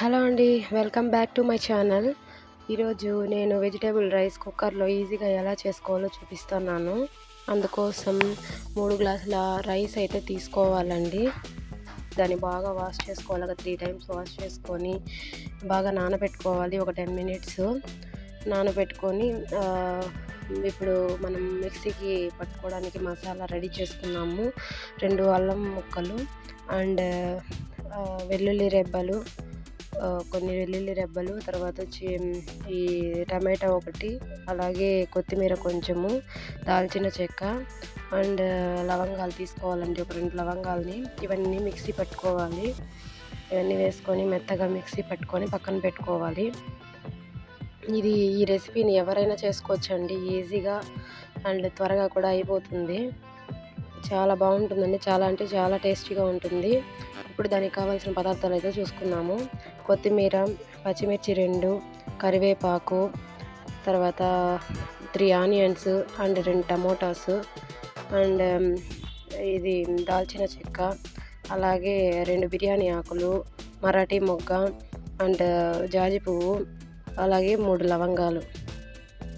Hello అండి welcome back to my channel. ఈరోజు నేను వెజిటేబుల్ రైస్ కుక్కర్లో ఈజీగా ఎలా చేసుకోవాలో చూపిస్తున్నాను. అందుకోసం మూడు గ్లాసుల రైస్ అయితే తీసుకోవాలండి. దాన్ని బాగా వాష్ చేసుకోవాలి ఒక త్రీ టైమ్స్ వాష్ చేసుకొని బాగా నానబెట్టుకోవాలి ఒక టెన్ మినిట్స్. నానబెట్టుకొని ఇప్పుడు మనం మిక్సీకి పట్టుకోవడానికి మసాలా రెడీ చేసుకున్నాము. రెండు అల్లం ముక్కలు అండ్ వెల్లుల్లి రెబ్బలు కొన్ని వెల్లుల్లి రెబ్బలు తర్వాత వచ్చి ఈ టమాటా ఒకటి అలాగే కొత్తిమీర కొంచెము దాల్చిన చెక్క అండ్ లవంగాలు తీసుకోవాలండి ఒక రెండు లవంగాలని. ఇవన్నీ మిక్సీ పట్టుకోవాలి. ఇవన్నీ వేసుకొని మెత్తగా మిక్సీ పట్టుకొని పక్కన పెట్టుకోవాలి. ఇది ఈ రెసిపీని ఎవరైనా చేసుకోవచ్చండి ఈజీగా అండ్ త్వరగా కూడా అయిపోతుంది. చాలా బాగుంటుందండి. చాలా అంటే చాలా టేస్టీగా ఉంటుంది. ఇప్పుడు దానికి కావాల్సిన పదార్థాలు అయితే చూసుకున్నాము కొత్తిమీర పచ్చిమిర్చి రెండు కరివేపాకు తర్వాత త్రీ ఆనియన్స్ అండ్ రెండు టమోటాస్ అండ్ ఇది దాల్చిన చెక్క అలాగే రెండు బిర్యానీ ఆకులు మరాఠీ మొగ్గ అండ్ జాజి పువ్వు అలాగే మూడు లవంగాలు.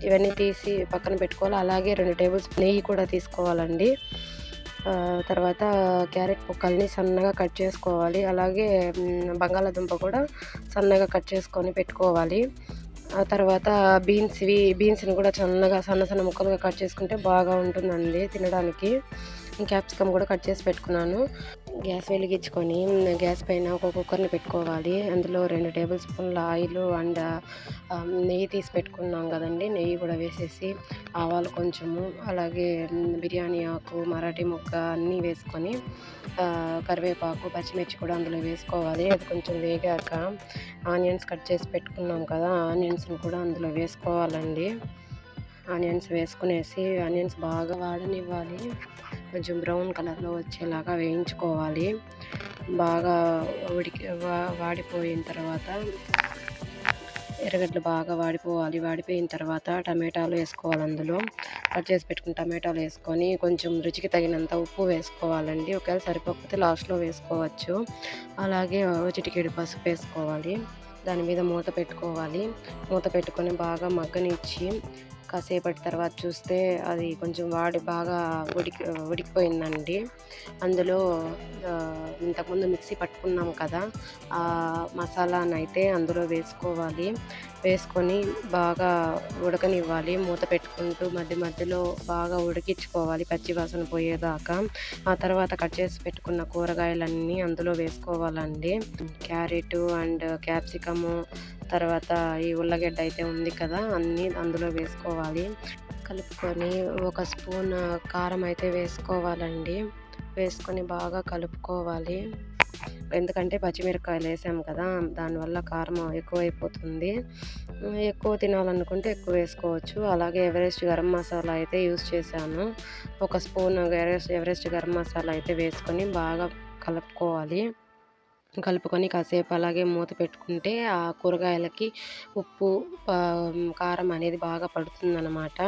ఇవన్నీ తీసి పక్కన పెట్టుకోవాలి. అలాగే రెండు టేబుల్స్ నెయ్యి కూడా తీసుకోవాలండి. తర్వాత క్యారెట్ ముక్కల్ని సన్నగా కట్ చేసుకోవాలి. అలాగే బంగాళాదుంప కూడా సన్నగా కట్ చేసుకొని పెట్టుకోవాలి. ఆ తర్వాత బీన్స్వి బీన్స్ని కూడా సన్నగా సన్న సన్న ముక్కలుగా కట్ చేసుకుంటే బాగా ఉంటుందండి తినడానికి. క్యాప్సికమ్ కూడా కట్ చేసి పెట్టుకున్నాను. గ్యాస్ వెలిగించుకొని గ్యాస్ పైన ఒక కుక్కర్ని పెట్టుకోవాలి. అందులో రెండు టేబుల్ స్పూన్ల ఆయిల్ అండ్ నెయ్యి తీసి పెట్టుకున్నాం కదండి. నెయ్యి కూడా వేసేసి ఆవాలు కొంచెము అలాగే బిర్యానీ ఆకు మరాఠీ ముక్క అన్నీ వేసుకొని కరివేపాకు పచ్చిమిర్చి కూడా అందులో వేసుకోవాలి. అది కొంచెం వేగాక ఆనియన్స్ కట్ చేసి పెట్టుకున్నాం కదా ఆనియన్స్ని కూడా అందులో వేసుకోవాలండి. ఆనియన్స్ వేసుకునేసి ఆనియన్స్ బాగా వాడనివ్వాలి. కొంచెం బ్రౌన్ కలర్లో వచ్చేలాగా వేయించుకోవాలి. బాగా ఉడికి వాడిపోయిన తర్వాత ఎర్రగడ్డలు బాగా వాడిపోవాలి. వాడిపోయిన తర్వాత టమాటాలు వేసుకోవాలి అందులో. కట్ చేసి పెట్టుకుని టమాటాలు వేసుకొని కొంచెం రుచికి తగినంత ఉప్పు వేసుకోవాలండి. ఒకవేళ సరిపోకపోతే లాస్ట్లో వేసుకోవచ్చు. అలాగే చిటికెడు పసుపు వేసుకోవాలి. దాని మీద మూత పెట్టుకోవాలి. మూత పెట్టుకొని బాగా మగ్గనిచ్చి కాసేపటి తర్వాత చూస్తే అది కొంచెం వాడి బాగా ఉడికి ఉడికిపోయిందండి. అందులో ఇంతకుముందు మిక్సీ పట్టుకున్నాం కదా ఆ మసాలాను అయితే అందులో వేసుకోవాలి. వేసుకొని బాగా ఉడకనివ్వాలి. మూత పెట్టుకుంటూ మధ్య మధ్యలో బాగా ఉడికించుకోవాలి పచ్చివాసన పోయేదాకా. ఆ తర్వాత కట్ చేసి పెట్టుకున్న కూరగాయలన్నీ అందులో వేసుకోవాలండి. క్యారెట్ అండ్ క్యాప్సికము తర్వాత ఈ ఉల్లగడ్డ అయితే ఉంది కదా అన్నీ అందులో వేసుకోవాలి. కలుపుకొని ఒక స్పూన్ కారం అయితే వేసుకోవాలండి. వేసుకొని బాగా కలుపుకోవాలి. ఎందుకంటే పచ్చిమిరపకాయలు వేసాం కదా దానివల్ల కారం ఎక్కువైపోతుంది. ఎక్కువ తినాలనుకుంటే ఎక్కువ వేసుకోవచ్చు. అలాగే ఎవరెస్ట్ గరం మసాలా అయితే యూస్ చేశాను. ఒక spoon Everest Everest garam masala అయితే వేసుకొని బాగా కలుపుకోవాలి. కలుపుకొని కాసేపు అలాగే మూత పెట్టుకుంటే ఆ కూరగాయలకి ఉప్పు కారం అనేది బాగా పడుతుందన్నమాట.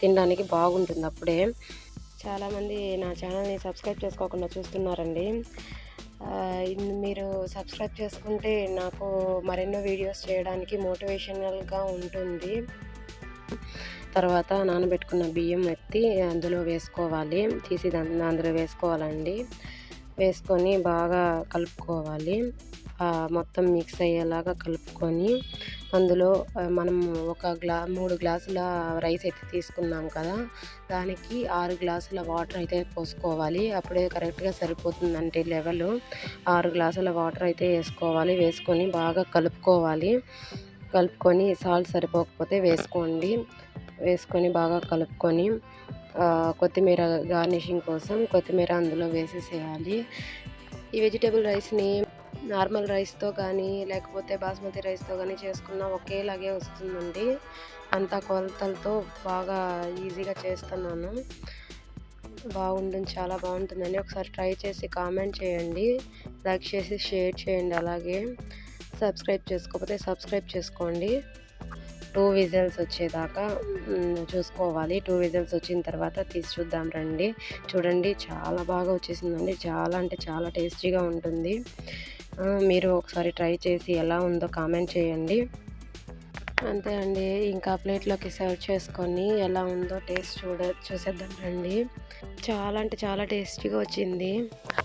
తినడానికి బాగుంటుంది అప్పుడే. చాలామంది నా ఛానల్ని సబ్స్క్రైబ్ చేసుకోకుండా చూస్తున్నారండి. మీరు సబ్స్క్రైబ్ చేసుకుంటే నాకు మరెన్నో వీడియోస్ చేయడానికి మోటివేషనల్గా ఉంటుంది. తర్వాత నానబెట్టుకున్న బియ్యం ఎత్తి అందులో వేసుకోవాలి. తీసి అందులో వేసుకోవాలండి. వేసుకొని బాగా కలుపుకోవాలి. మొత్తం మిక్స్ అయ్యేలాగా కలుపుకొని అందులో మనం ఒక గ్లా మూడు గ్లాసుల రైస్ అయితే తీసుకున్నాం కదా దానికి ఆరు గ్లాసుల వాటర్ అయితే పోసుకోవాలి. అప్పుడే కరెక్ట్గా సరిపోతుందంటే లెవెల్. ఆరు గ్లాసుల వాటర్ అయితే వేసుకోవాలి. వేసుకొని బాగా కలుపుకోవాలి. కలుపుకొని సాల్ట్ సరిపోకపోతే వేసుకోండి. వేసుకొని బాగా కలుపుకొని కొత్తిమీర గార్నిషింగ్ కోసం కొత్తిమీర అందులో వేసేసేయాలి. ఈ వెజిటేబుల్ రైస్ని నార్మల్ రైస్తో కానీ లేకపోతే బాస్మతి రైస్తో కానీ చేసుకున్న ఒకేలాగే వస్తుందండి. అంత కొలతలతో బాగా ఈజీగా చేస్తున్నాను. బాగుంటుంది చాలా బాగుంటుందండి. ఒకసారి ట్రై చేసి కామెంట్ చేయండి. లైక్ చేసి షేర్ చేయండి. అలాగే సబ్స్క్రైబ్ చేసుకోకపోతే సబ్స్క్రైబ్ చేసుకోండి. టూ విజిల్స్ వచ్చేదాకా చూసుకోవాలి. టూ విజిల్స్ వచ్చిన తర్వాత తీసి చూద్దాం రండి. చూడండి చాలా బాగా వచ్చేసిందండి. చాలా అంటే చాలా టేస్టీగా ఉంటుంది. మీరు ఒకసారి ట్రై చేసి ఎలా ఉందో కామెంట్ చేయండి. అంతే అండి. ఇంకా ప్లేట్లోకి సర్వ్ చేసుకొని ఎలా ఉందో టేస్ట్ చూడ చూసేద్దాం రండి. చాలా అంటే చాలా టేస్టీగా వచ్చింది.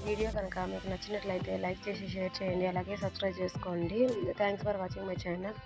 వీడియో కనుక మీకు నచ్చినట్లయితే లైక్ చేసి షేర్ చేయండి. అలాగే సబ్స్క్రైబ్ చేసుకోండి. Thanks for watching my channel.